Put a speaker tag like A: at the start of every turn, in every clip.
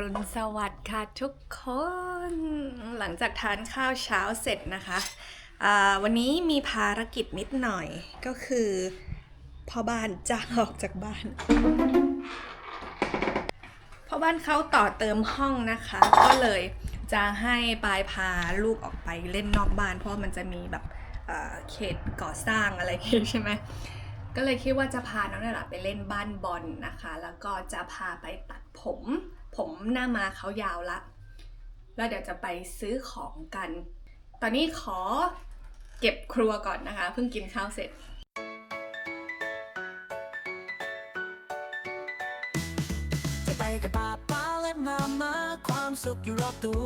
A: อรุณสวัสดิ์ค่ะทุกคน หลังจากทานข้าวเช้าเสร็จนะคะวันนี้มีภารกิจนิดหน่อยก็คือพ่อบ้านจ้างออกจากบ้านพ่อบ้านเขาต่อเติมห้องนะคะ ก็เลยจะให้ปายพาลูกออกไปเล่นนอกบ้าน เพราะมันจะมีแบบเขตก่อสร้างอะไรอย่างงี้ใช่ไหมก็เลยคิดว่าจะพาน้องนาราไปเล่นบ้านบอลนะคะ แล้วก็จะพาไปตัดผม ผมหน้ามาเขายาวละ แล้วเดี๋ยวจะไปซื้อของกัน ตอนนี้ขอเก็บครัวก่อนนะคะ เพิ่งกินข้าวเสร็จ
B: จะไปกับป้าป้าและมามาความสุขอยู่รอบตัว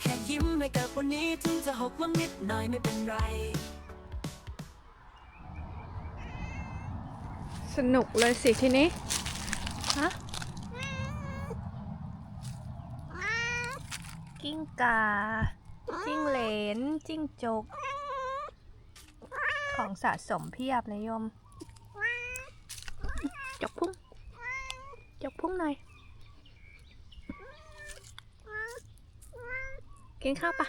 B: แค่ยิ้มให้กับวันนี้ถึงจะหกล้มนิดหน่อยไม่เป็นไร
A: สนุกเลยสิทีนี้ ฮะ จิ้งกา จิ้งเหลน จิ้งจก ของสะสมเพียบเลยโยม จกพุ่ง จกพุ่งหน่อย กินข้าวปะ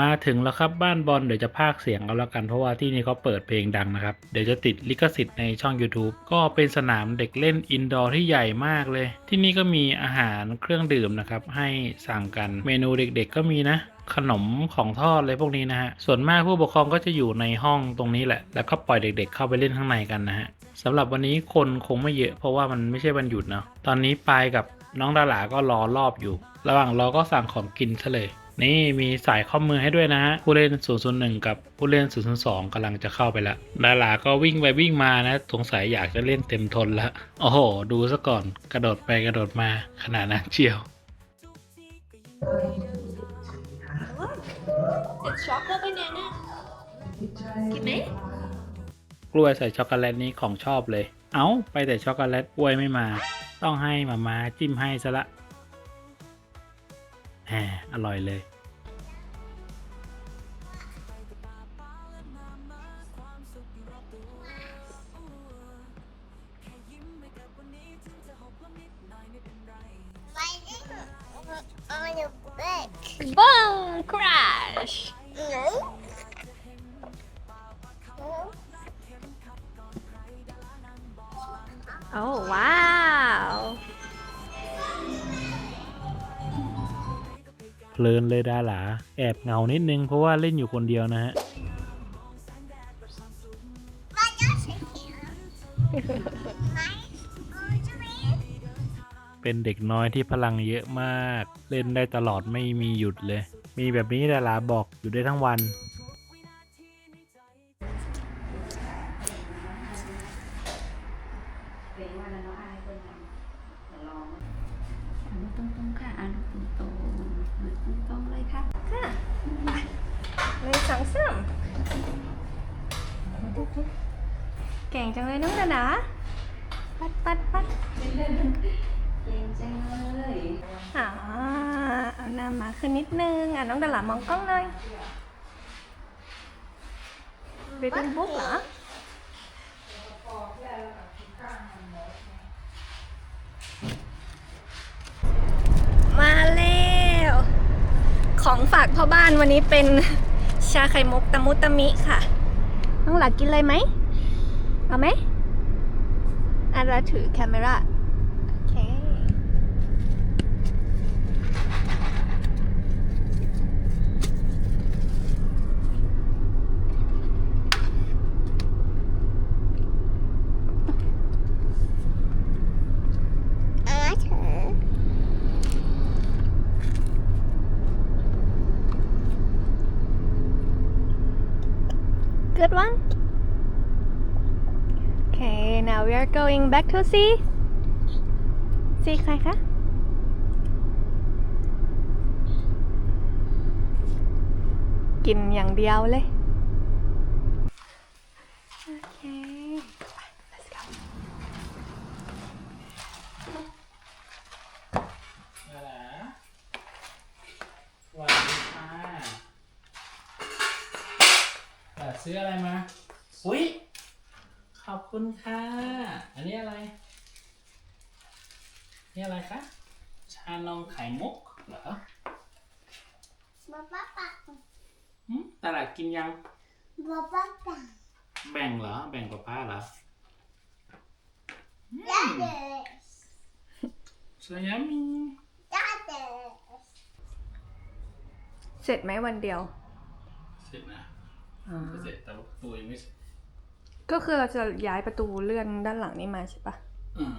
C: มาถึงแล้วครับบ้านบอลเดี๋ยวจะพากเสียงเอาละกันเพราะว่าที่นี่เขาเปิดเพลงดังนะครับ เดี๋ยวจะติดลิขสิทธิ์ในช่อง YouTube ก็เป็นสนามเด็กเล่นอินดอร์ที่ใหญ่มากเลย ที่นี่ก็มีอาหารเครื่องดื่มนะครับ ให้สั่งกันเมนูเด็กๆก็มีนะขนมของทอดอะไรพวกนี้นะฮะ ส่วนมากผู้ปกครองก็จะอยู่ในห้องตรงนี้แหละ แล้วก็ปล่อยเด็ก ๆ เข้าไปเล่นข้างในกันนะฮะสำหรับวันนี้คนคงไม่เยอะ เพราะว่ามันไม่ใช่วันหยุดเนาะ ตอนนี้ปายกับน้องดาหลาก็รอรอบอยู่ ระหว่างรอก็สั่งของกินซะเลย นี่มีสายข้อมือให้ด้วยนะฮะผู้เล่น 001 กับผู้เล่น 002กำลังจะเข้าไปแล้วดาราก็วิ่งไปวิ่งมานะ สงสัยอยากจะเล่นเต็มทนแล้วโอ้โห ดูซะก่อนกระโดดไปกระโดดมาขนาดนั้นเชียว
D: It's chocolate banana. กินไหม
C: กล้วยใส่ช็อกโกแลตนี้ของชอบเลย เอา้า ไปแต่ช็อกโกแลตกล้วยไม่มา ต้องให้มามาจิ้มให้ซะละ แหมอร่อยเลย
D: on your back. Boom!
C: เลยดาหลา แอบเหงานิดนึงเพราะว่าเล่นอยู่คนเดียวนะฮะ เป็นเด็กน้อยที่พลังเยอะมาก เล่นได้ตลอดไม่มีหยุดเลย มีแบบนี้ดาราบอกอยู่ได้ทั้งวัน
E: อ่านตรงๆค่ะอ่านตรงๆอ่านตรงๆเลยค่ะ
A: หนึ่งสองสามเก่งจังเลยน้องดาดา ปัดปัดปัด
E: เก่งจังเลย
A: อ่าเอาหน้ามาขึ้นนิดนึง อะน้องดาหลามองกล้องหน่อยไปเป็นบุ๊กเหรอมาแล้วของฝากพ่อบ้านวันนี้เป็นชาไข่มุกตะมุตะมิค่ะ น้องหลักกินเลยไหม เอาไหม อันเราถือแคมเมราโอเค Good one. Okay, now we are going back to see. See ใครคะ กินอย่างเดียวเลย โอเค let's go
C: สวัสดีค่ะซื้ออะไรมา อุ้ย ขอบคุณ คุณค่ะ อันนี้อะไร นี่อะไรคะ ชานมไข่มุกเหรอ
D: บ๊าบ๊าบ๊า
C: หืมตลาดกินยัง
D: บ๊าบ๊าบ๊า
C: แบ่งเหรอ แบ่งกับป้าเหรอ
D: จ้าเดส
C: สวยามี
D: จ้าเดส
A: เสร็จไหมวันเดียว
C: เสร็จนะเสร็จแต่ว่าตัวยังไม่เสร็จ
A: ก็คือเราจะย้ายประตูเลื่อนด้านหลังนี้มาใช่ปะ
C: อืม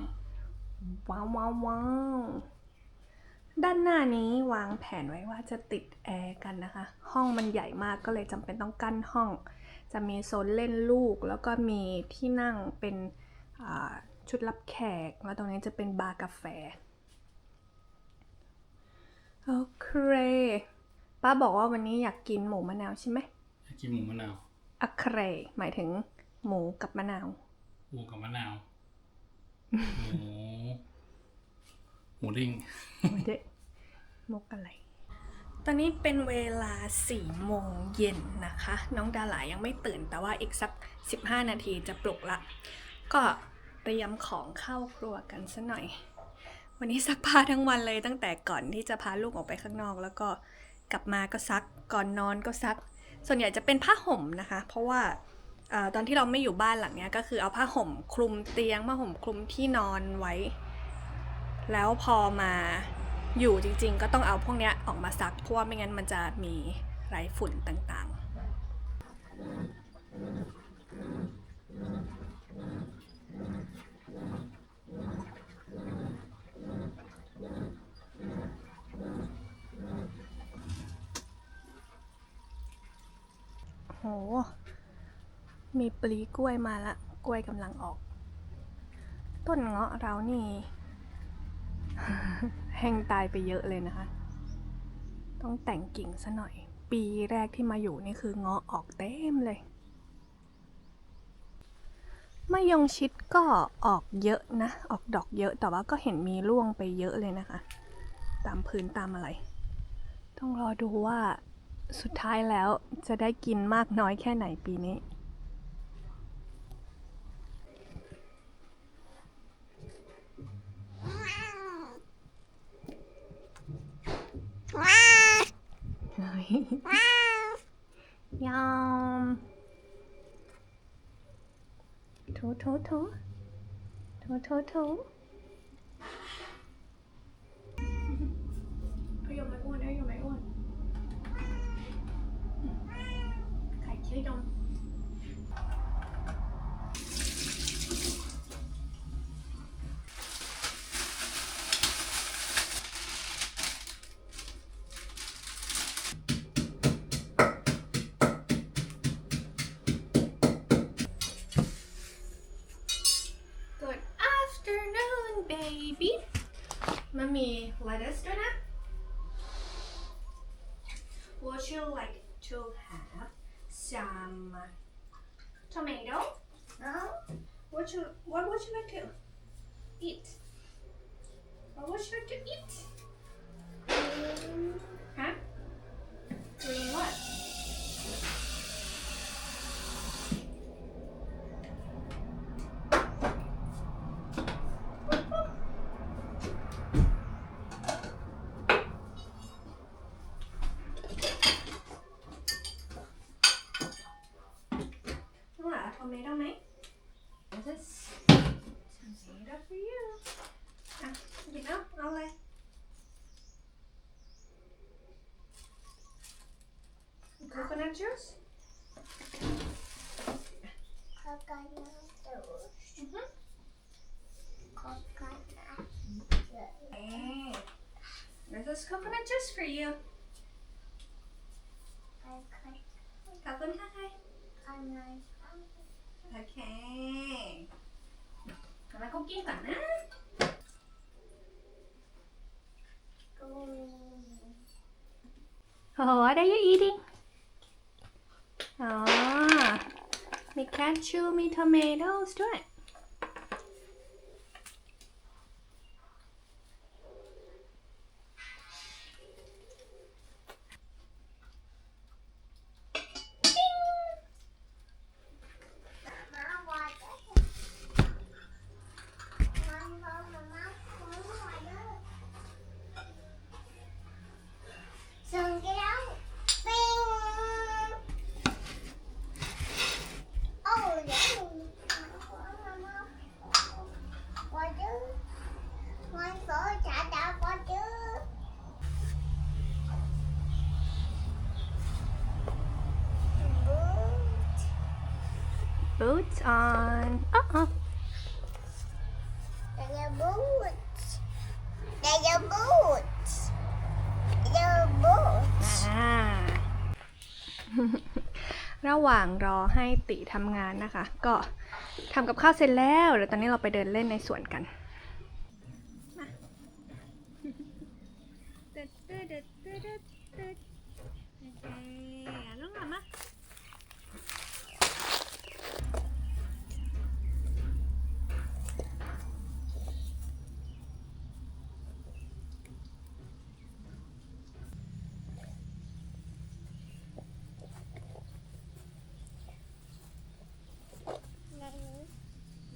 A: ว้าวว้าวว้าว ด้านหน้านี้วางแผนไว้ว่าจะติดแอร์กันนะคะ ห้องมันใหญ่มากก็เลยจำเป็นต้องกั้นห้อง จะมีโซนเล่นลูก แล้วก็มีที่นั่งเป็นอ่าชุดรับแขก แล้วตรงนี้จะเป็นบาร์กาแฟ โอเค ป้าบอกว่าวันนี้อยากกินหมูมะนาวใช่ไหม
C: อยากกินหมูมะนาว
A: อะเครหมายถึงหมูกับมะนาว
C: หมูกับมะนาว หมู หมูดิ้ง
A: ไม่ได้มกอะไร ตอนนี้เป็นเวลา4โมงเย็นนะคะ น้องดาหลายังไม่ตื่นแต่ว่าอีกสัก 15 นาทีจะปลุกละ ก็เตรียมของเข้าครัวกันซะหน่อย วันนี้ซักผ้าทั้งวันเลยตั้งแต่ก่อนที่จะพาลูกออกไปข้างนอก แล้วก็กลับมาก็ซักก่อนนอนก็ซัก ส่วนใหญ่จะเป็นผ้าห่มนะคะ เพราะว่าเออตอนที่เราไม่อยู่บ้านหลังเนี้ยก็คือเอาผ้าห่มคลุมเตียงผ้าห่มคลุมที่นอนไว้ แล้วพอมาอยู่จริงๆ ก็ต้องเอาพวกเนี้ยออกมาซักเพราะว่าไม่งั้นมันจะมีไรฝุ่นต่างๆ โห มีปลีกล้วยมาละ กล้วยกำลังออก ต้นเงาะเรานี่ แห้งตายไปเยอะเลยนะคะ ต้องแต่งกิ่งซะหน่อย ปีแรกที่มาอยู่นี่คือเงาะออกเต็มเลยมะยงชิดก็ออกเยอะนะ ออกดอกเยอะ แต่ว่าก็เห็นมีร่วงไปเยอะเลยนะคะ ตามพื้นตามอะไร ต้องรอดูว่าสุดท้ายแล้วจะได้กินมากน้อยแค่ไหนปีนี้ ยอมโถโถ Would you like to have some tomato? No. What you What would you like to eat? What would you like to eat? Um, huh? Green what? Tomato này. This tomato for you. À, gì đó, เอาเลย Coconut juice?
D: ขอกันนะตู
A: Mhm.
D: ขอกันนะ
A: Hey, this is coconut juice for you.
D: ขอกั น
A: ขอบคุณค่ะ
D: กันนะ
A: โอเคทำไมคุกกิ้งก่อนนะ
D: กู
A: Oh, what are you eating? อ๋อมีแคชชูมี tomatoes ด้วย boots on. Uh-uh.
D: There's your boots. There's your boots. Your boots.
A: อ่าระหว่างรอให้ติทำงานนะคะ ก็ทำกับข้าวเสร็จแล้วเดี๋ยวตอนนี้เราไปเดินเล่นในสวนกัน มาโอเคลุงหลับมา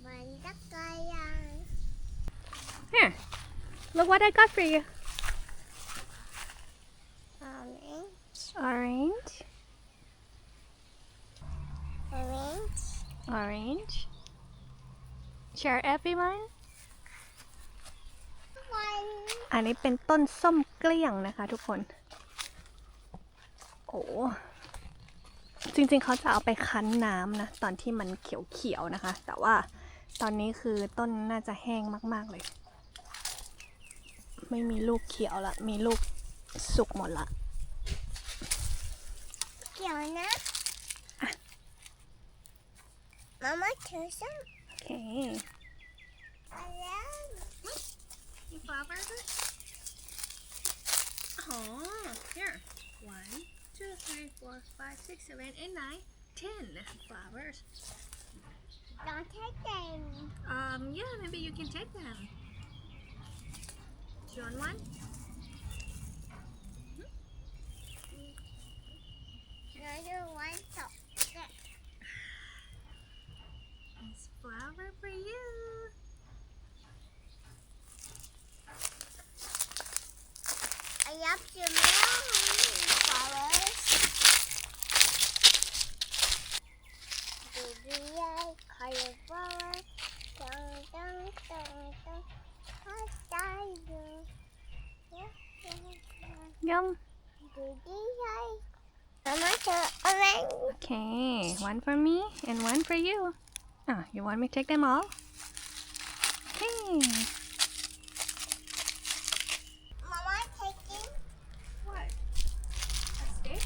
D: Mình rất cây à.
A: Here, look what I got for you.
D: Orange.
A: Orange,
D: Orange.
A: orange. Share everyone.
D: One.
A: อันนี้เป็นต้นส้มเกลี้ยงนะคะทุกคน โอ้ จริงๆเขาจะเอาไปคั้นน้ำนะ ตอนที่มันเขียวๆนะคะ แต่ว่าตอนนี้คือต้นน่าจะแห้งมากๆเลย ไม่มีลูกเขียวละ มีลูกสุกหมดละ
D: Kiểu nè. Mama thử xem.
A: โอเค
D: Ayan.
A: มี flowers Oh here one two three four five six seven eight nine ten flowers
D: Don't take them.
A: Um, yeah, maybe you can take them. Do you want one?
D: Another one.
A: It's flower for you.
D: I have more flowers. Baby, I color flower. Dun, dun, dun, dun. What I do? Yeah, yeah, yeah.
A: Yum.
D: Baby, I. Mama, to orange.
A: Okay, one for me and one for you. Ah, you want me to take them all? Okay.
D: Mama, taking.
A: What? A stick?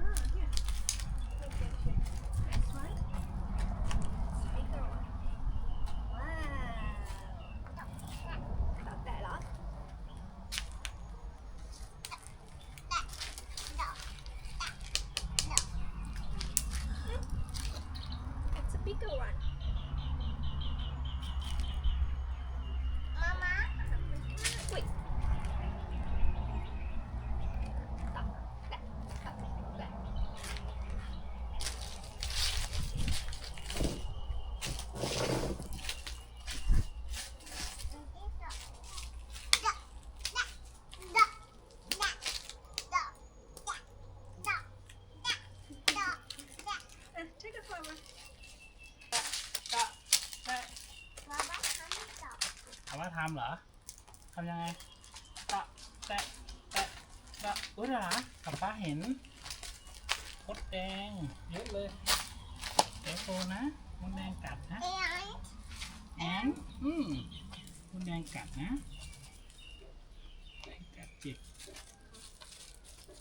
A: Ah, here. Let me get you. Next one. Bigger one. Wow. Đọc tệ lắm. It's a bigger one.
D: Mama.
A: Wait. Stop. Back. Stop. Back. Uh, take a flower.
C: เอามาทำเหรอทำยังไงตะแตะแตะตะอุ้ยเหรอกับป้าเห็นมดแดงเยอะเลยเดี๋ยวโตนะมดแดงกัดนะแอนอืมมดแดงกัดนะแดงกัดจิก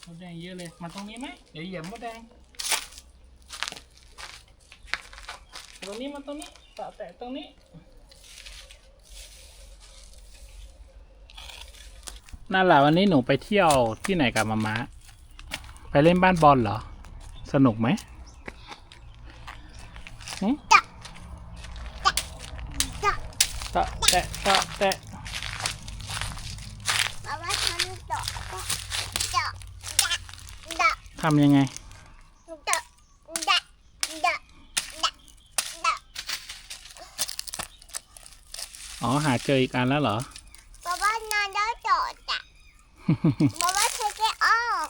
C: มดแดงเยอะเลย มาตรงนี้ไหมเดี๋ยวเหยียบมดแดงตรงนี้มาตรงนี้ตะแตะตรงนี้ นั่นแหละวันนี้หนูไปเที่ยวที่ไหนกับมามะไปเล่นบ้านบอลเหรอ สนุกไหมหึตะแตะตะแตะทำยังไงอ๋อ หาเจออีกอันแล้วเหรอ
D: Mama, take it
C: อก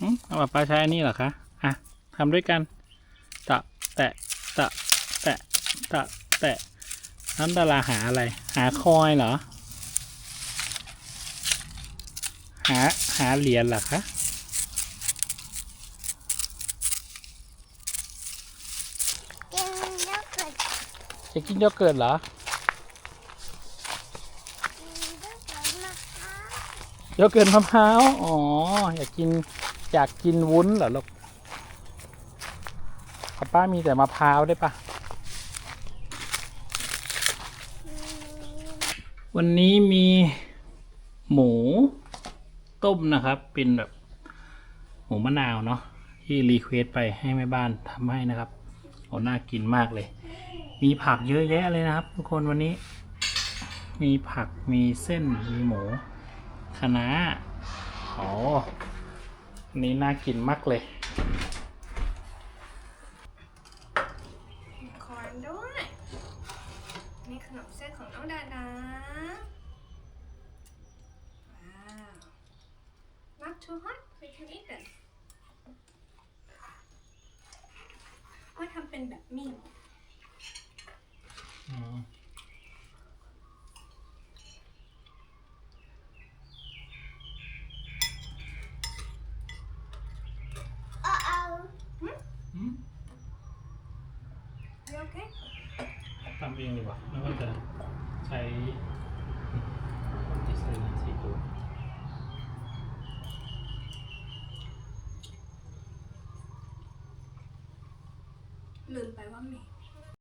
C: อืเอาแบบปลาใช้อันนี้เหรอคะ อะทำด้วยกัน ตะ แตะ ตะ แตะ ตะ แตะน้ำดาราหาอะไร หาคอยเหรอ หา หาเหรียญเหรอคะ Give me yogurt. จะกินโยเกิร์เหรอ
D: มีด้วยกันนะ
C: เกิร์ตมะพร้าว อ๋อ อยากกิน อยากกินวุ้นเหรอลูกปป้ามีแต่มะพร้าวได้ปะวันนี้มีหมูต้มนะครับ เป็นแบบหมูมะนาวเนาะที่รีเควสไปให้แม่บ้านทำให้นะครับโอ้น่ากินมากเลย มีผักเยอะแยะเลยนะครับ ทุกคนวันนี้ มีผักมีเส้นมีหมู คะน้าอ๋ออันนี้น่ากินมากเลย
A: มีคอนด้วย นี่ขนมเส้นของน้องดาดาว้าว not too hot we can eat them ก็ทำเป็นแบบมี่
D: เอ